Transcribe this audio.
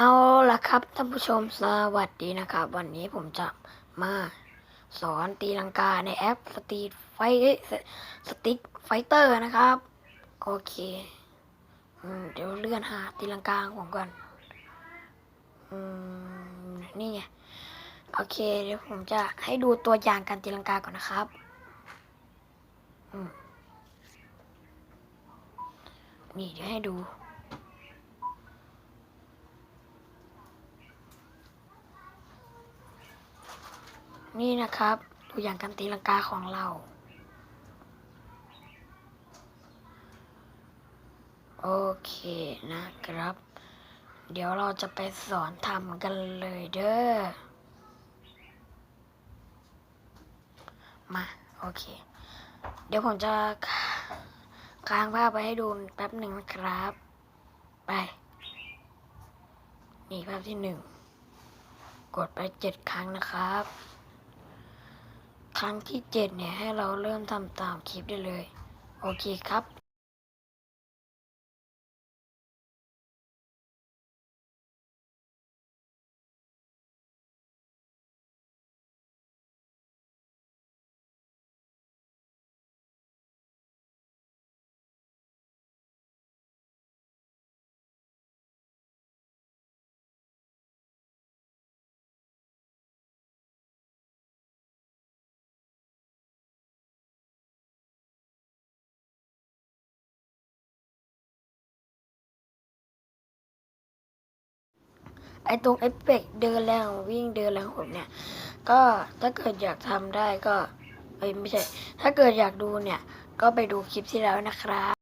เอาละครับท่านผู้ชมสวัสดีนะครับ วันนี้ผมจะมาสอนตีลังกาในแอปสตีไฟสติ๊กไฟเตอร์นะครับ โอเคอเดี๋ยวเลื่อนหาตีลังกาของผมก่อนอนี่ไงโอเค เดี๋ยวผมจะให้ดูตัวอย่างการตีลังกาก่อนนะครับนี่เดี๋ยวให้ดู นี่นะครับตัวอย่างการตีลังกาของเรา โอเคนะครับ เดี๋ยวเราจะไปสอนทำกันเลยเด้อ มา โอเค เดี๋ยวผมจะค้างภาพไปให้ดูแป๊บหนึ่งนะครับ ไป นี่ภาพที่หนึ่ง กดไปเจ็ดครั้งนะครับ ครั้งที่เจ็ดเนี่ย ให้เราเริ่มทำตามคลิปได้เลย โอเคครับ ไอตรงเอฟเฟกเดินแรงวิ่งเดินแรงผมเนี่ย ก็ถ้าเกิดอยากทำได้ก็ไม่ใช่ ถ้าเกิดอยากดูเนี่ย ก็ไปดูคลิปที่แล้วนะครับ